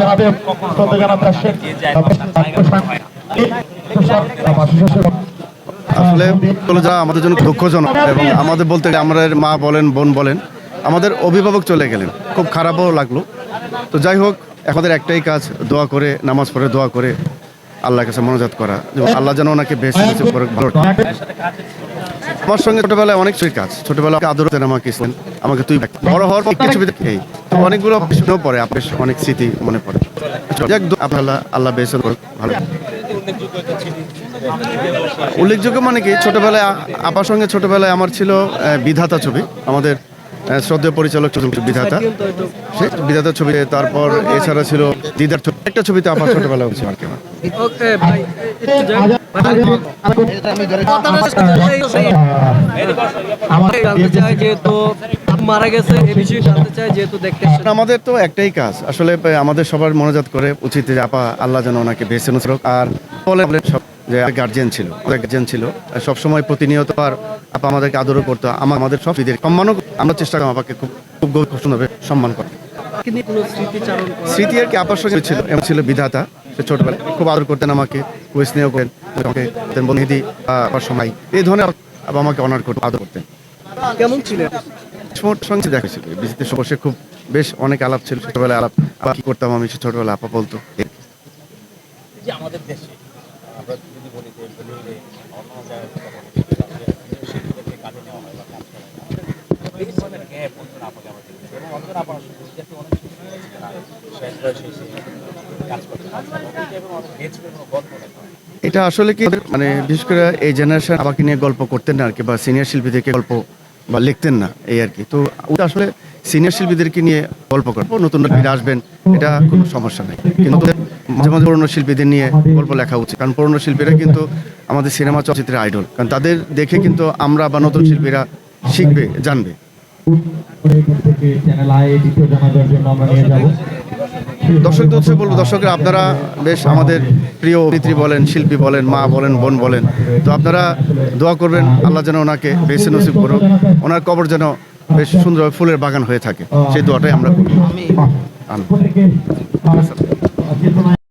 জানাবে আসলে এগুলো যা আমাদের জন্য দুঃখজনক এবং আমাদের বলতে গেলে আমাদের মা বলেন বোন বলেন আমাদের অভিভাবক চলে গেলেন। খুব খারাপও লাগল। তো যাই হোক আমাদের একটাই কাজ দোয়া করে নামাজ পড়ে দোয়া করে আল্লাহর কাছে মনোজাত করা। আল্লাহ যেন ওনাকে বেশ ভালো। আমার সঙ্গে ছোটবেলায় অনেক সেই কাজ। আমাকে আমাকে তুই বড় হওয়ার পর তো অনেকগুলো পড়ে আপনার অনেক স্মৃতি মনে পড়ে। আপনার আল্লাহ করুক, ভালো। উল্লেখযোগ্য মানে কি ছোটবেলায় আপার সঙ্গে ছোটবেলায় আমার ছিল বিধাতা ছবি। আমাদের শ্রদ্ধেয় পরিচালক বিধাতা। সে বিধাতা ছবি তারপর এছাড়া ছিল দিদার ছবি। একটা ছবিতে আপার ছোটবেলায় ছিল আর কি আমাদের তো একটাই কাজ। আসলে আমাদের সবার মনোজাত করে উচিত যে আপা আল্লাহ যেন ওনাকে বেছে নুসরক আর বলে সব যে গার্জিয়ান ছিল গার্জিয়ান ছিল। সবসময় প্রতিনিয়ত আর আপা আমাদেরকে আদরও করতো। আমা- আমাদের সব ঈদের সম্মানও আমরা চেষ্টা করি আপাকে খুব খুব গভীর সুন্দরভাবে সম্মান করে আপনি কি কোনো স্মৃতিচারণ করেন? স্মৃতি আর কি আপার সঙ্গে ছিল এমন ছিল বিধাতা। সে ছোটবেলায় খুব আদর করতেন আমাকে খুব স্নেহ করেন আমাকে বন্ধুদি আবার সময়। এই ধরনের আবার আমাকে অনার করতেন আদর করতেন। কেমন ছিলেন? ছোট সঙ্গে দেখা ছিল বিজিতে বসে খুব বেশ অনেক আলাপ ছিল। ছোটবেলায় আলাপ আবার কি করতাম আমি সে ছোটবেলায় আপা বলতো। আমাদের দেশে আমরা যদি বলি যে অন্য জায়গায় কাজে নেওয়া হয় বা কাজ করা এটা আসলে কি মানে বিশেষ করে এই জেনারেশন আমাকে নিয়ে গল্প করতেন না আর কি, বা সিনিয়র শিল্পীদেরকে গল্প বা লিখতেন না, এই আর কি। তো ওটা আসলে সিনিয়র শিল্পীদেরকে নিয়ে গল্প করব নতুন ফিরে আসবেন, এটা কোনো সমস্যা নেই। কিন্তু মাঝে মাঝে পুরনো শিল্পীদের নিয়ে গল্প লেখা উচিত, কারণ পুরনো শিল্পীরা কিন্তু আমাদের সিনেমা চলচ্চিত্রের আইডল কারণ তাদের দেখে কিন্তু আমরা বা নতুন শিল্পীরা শিখবে, জানবে। দর্শকদের উৎসব বলব দর্শকরা আপনারা বেশ আমাদের প্রিয় অভিনেত্রী বলেন শিল্পী বলেন মা বলেন বোন বলেন তো আপনারা দোয়া করবেন আল্লাহ যেন ওনাকে বেছে নসিব করুক ওনার কবর যেন বেশ সুন্দর ফুলের বাগান হয়ে থাকে সেই দোয়াটাই আমরা করি। চেতনায়